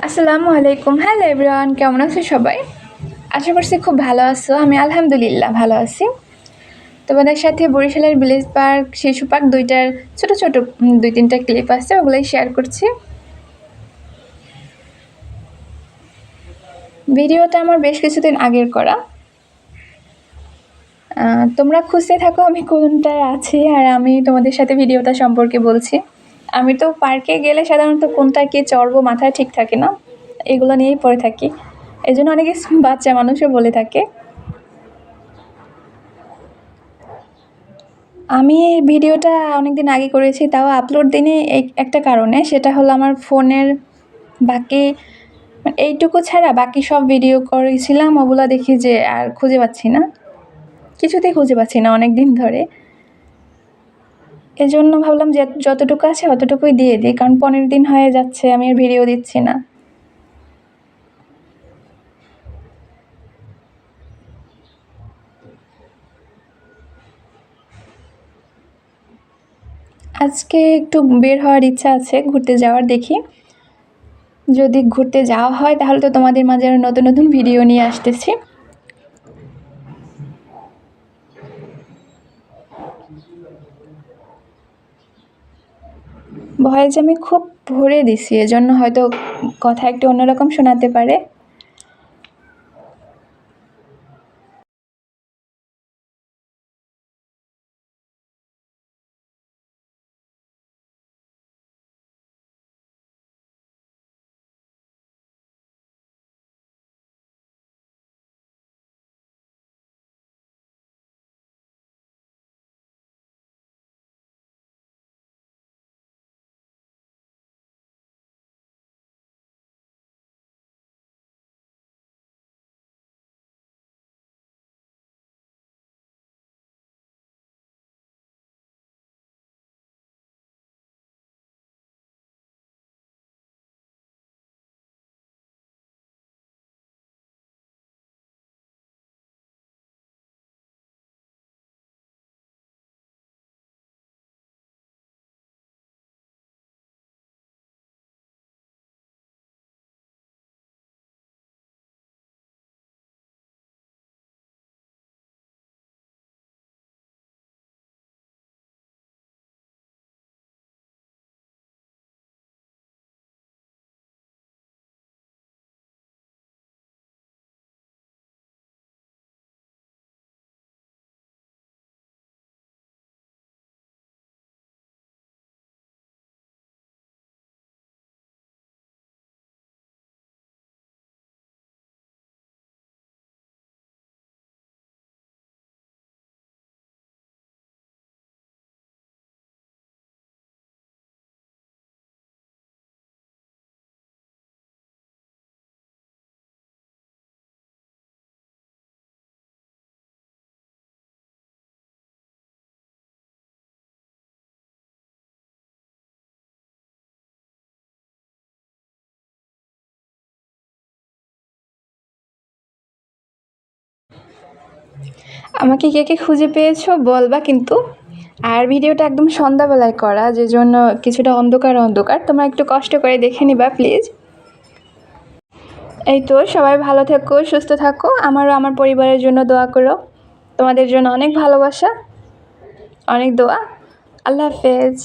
আসসালামু আলাইকুম। Hello everyone কেমন আছো সবাই? আশা করছি খুব ভালো আছো। আমি আলহামদুলিল্লাহ ভালো আছি। তোমাদের সাথে বরিশালের ভিলেজ পার্ক, শিশু পার্ক দুইটার ছোট ছোট দুই তিনটা ক্লিপ আছে, ওগুলোই শেয়ার করছি। ভিডিওটা আমার বেশ কিছুদিন আগের করা। তোমরা খুঁজতে থাকো আমি কোনটায় আছি আর আমি তোমাদের সাথে ভিডিওটা সম্পর্কে বলছি। আমি তো পার্কে গেলে সাধারণত কোনটা কে চড়বো মাথায় ঠিক থাকে না, এগুলো নিয়েই পড়ে থাকি। এই জন্য অনেকে বাচ্চা মানুষও বলে থাকে। আমি এই ভিডিওটা অনেক দিন আগে করেছি, তাও আপলোড দিনে একটা কারণে। সেটা হলো আমার ফোনের বাকি মানে এইটুকু ছাড়া বাকি সব ভিডিও করেছিলাম, ওগুলো দেখি যে আর খুঁজে পাচ্ছি না। কিছুতেই খুঁজে পাচ্ছি না অনেক দিন ধরে। এজন্য ভাবলাম যে যতটুকু আছে অতটুকুই দিয়ে দিই, কারণ পনেরো দিন হয়ে যাচ্ছে, আমি আর ভিডিও দিচ্ছি না। আজকে একটু বের হওয়ার ইচ্ছা আছে, ঘুরতে যাওয়ার দেখি। যদি ঘুরতে যাওয়া হয়, তাহলে তো তোমাদের মাঝে আরও নতুন নতুন ভিডিও নিয়ে আসতেছি। ভয়েস আমি খুব ভরে দিছি এজন্য হয়তো কথা একটু অন্যরকম শোনাতে পারে। আমাকে কে কে খুঁজে পেয়েছ বলবা কিন্তু। আর ভিডিওটা একদম সন্ধ্যাবেলায় করা যে জন্য কিছুটা অন্ধকার অন্ধকার। তোমরা একটু কষ্ট করে দেখে নিবা, প্লিজ। এই তো, সবাই ভালো থেকো, সুস্থ থাকো। আমারও আমার পরিবারের জন্য দোয়া করো। তোমাদের জন্য অনেক ভালোবাসা, অনেক দোয়া। আল্লাহ হাফেজ।